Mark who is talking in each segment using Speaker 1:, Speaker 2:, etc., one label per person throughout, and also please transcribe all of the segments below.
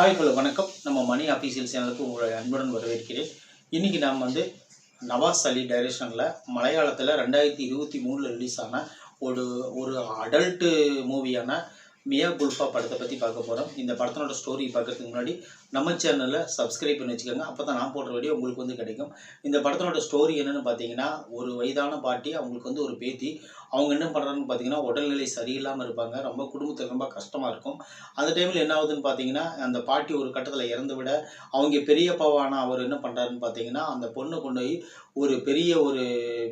Speaker 1: Hi hello வணக்கம். நம்ம மணி official சேனலுக்கு உங்களை அன்புடன் வரவேற்கிறேன். இன்னைக்கு நாம் வந்து நவாஸ் அலி டைரக்ஷனில் மலையாளத்தில் ரெண்டாயிரத்தி இருபத்தி மூணில் ரிலீஸ் ஆன ஒரு ஒரு அடல்ட்டு மூவியான மியா குல்ஃபா படத்தை பற்றி பார்க்க போகிறோம் இந்த படத்தினோட ஸ்டோரி பார்க்கறதுக்கு முன்னாடி நம்ம சேனலில் சப்ஸ்கிரைப் பண்ணி வச்சுக்கோங்க. அப்போ தான் நான் போடுற வீடியோ உங்களுக்கு வந்து கிடைக்கும். இந்த படத்தினோட ஸ்டோரி என்னென்னு பார்த்தீங்கன்னா ஒரு வயதான பாட்டி அவங்களுக்கு வந்து ஒரு பேத்தி. அவங்க என்ன பண்ணுறாங்கன்னு பார்த்தீங்கன்னா உடல்நிலை சரியில்லாமல் இருப்பாங்க. ரொம்ப குடும்பத்தில் ரொம்ப கஷ்டமாக இருக்கும். அந்த டைமில் என்ன ஆகுதுன்னு பார்த்தீங்கன்னா அந்த பாட்டி ஒரு கட்டத்தில் இறந்து விட அவங்க பெரியப்பாவான அவர் என்ன பண்ணுறாருன்னு பார்த்தீங்கன்னா அந்த பொண்ணை கொண்டு போய் ஒரு பெரிய ஒரு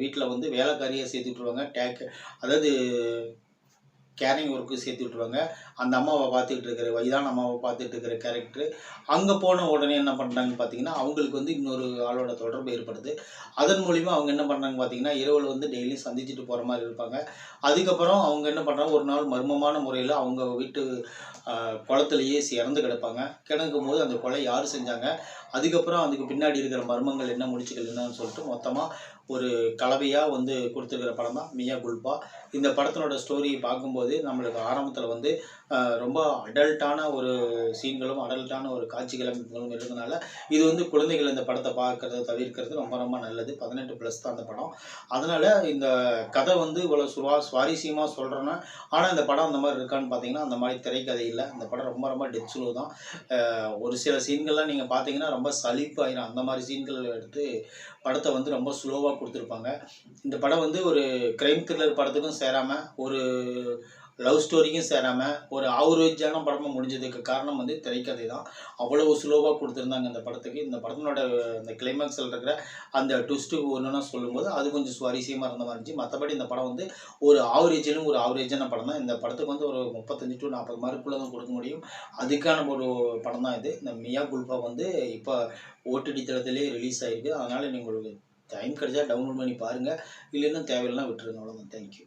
Speaker 1: வீட்டில் வந்து வேலைக்காரியாக சேர்த்து விட்ருவாங்க டேக் அதாவது கேரிங் ஒர்க்கு சேர்த்து விட்ருவாங்க அந்த அம்மாவை பார்த்துக்கிட்டு இருக்கிற வயதான அம்மாவை பார்த்துட்டு இருக்கிற கேரக்டர் அங்கே போன உடனே என்ன பண்ணுறாங்கன்னு பார்த்தீங்கன்னா அவங்களுக்கு வந்து இன்னொரு ஆளோட தொடர்பு ஏற்படுது. அதன் மூலிமா அவங்க என்ன பண்ணுறாங்க பார்த்தீங்கன்னா இரவில் வந்து டெய்லியும் சந்திச்சுட்டு போகிற மாதிரி இருப்பாங்க. அதுக்கப்புறம் அவங்க என்ன பண்ணுறாங்க ஒரு நாள் மர்மமான முறையில் அவங்க வீட்டு ஆஹ், குளத்துலயே இறந்து கிடப்பாங்க. கிடக்கும் போது அந்த கொலை யார் செஞ்சாங்க? அதுக்கப்புறம் அதுக்கு பின்னாடி இருக்கிற மர்மங்கள் என்ன முடிச்சுகள் என்னன்னு சொல்லிட்டு மொத்தமாக ஒரு கலவையாக வந்து கொடுத்துருக்கிற படம் தான் மியா குல்பா. இந்த படத்தினோட ஸ்டோரியை பார்க்கும்போது நம்மளுக்கு ஆரம்பத்தில் வந்து ரொம்ப அடல்ட்டான ஒரு சீன்களும் அடல்ட்டான ஒரு காட்சிகளும் இருக்கிறதுனால இது வந்து குழந்தைகள் இந்த படத்தை பார்க்கறத தவிர்க்கிறது ரொம்ப ரொம்ப நல்லது. பதினெட்டு ப்ளஸ் தான் அந்த படம். அதனால் இந்த கதை வந்து இவ்வளோ சுவா சுவாரஸ்யமாக சொல்கிறேன்னா ஆனால் இந்த படம் அந்த மாதிரி இருக்கான்னு பார்த்தீங்கன்னா அந்த மாதிரி திரைக்கதை இல்லை. அந்த படம் ரொம்ப ரொம்ப டெத் ஸ்லோ தான். ஒரு சில சீன்கள்லாம் நீங்கள் பார்த்தீங்கன்னா ரொம்ப சலிப்பாயிரும் அந்த மாதிரி சீன்கள் எடுத்து படத்தை வந்து ரொம்ப ஸ்லோவாக கொடுத்துருப்பாங்க. இந்த படம் வந்து ஒரு கிரைம் த்ரில்லர் படத்துக்கும் சேராமல் ஒரு லவ் ஸ்டோரிக்கும் சேராமல் ஒரு ஆவரேஜான படமாக முடிஞ்சதுக்கு காரணம் வந்து திரைக்கதை தான். அவ்வளவு ஸ்லோவாக கொடுத்துருந்தாங்க இந்த படத்துக்கு. இந்த படத்தினோட அந்த கிளைமேக்ஸில் இருக்கிற அந்த ட்விஸ்ட்டு ஒன்றுனா சொல்லும்போது அது கொஞ்சம் சுவாரஸ்யமாக இருந்த மாதிரி இருந்துச்சு. மற்றபடி இந்த படம் வந்து ஒரு ஆவரேஜிலும் ஒரு ஆவரேஜான படம் தான் இந்த படத்துக்கு வந்து ஒரு முப்பத்தஞ்சு டு நாற்பது மார்க்குள்ளே தான் கொடுக்க முடியும். அதுக்கான ஒரு படம் தான் இது. இந்த மியா குல்பா வந்து இப்போ ஓடிடி தளத்திலே ரிலீஸ் ஆயிருக்கு. அதனால் நீங்கள் உங்களுக்கு டைம் கிடைச்சா டவுன்லோட் பண்ணி பாருங்கள் இல்லைன்னா தேவையில்லாம் விட்டுருங்க. அவ்வளோதான் தேங்க்யூ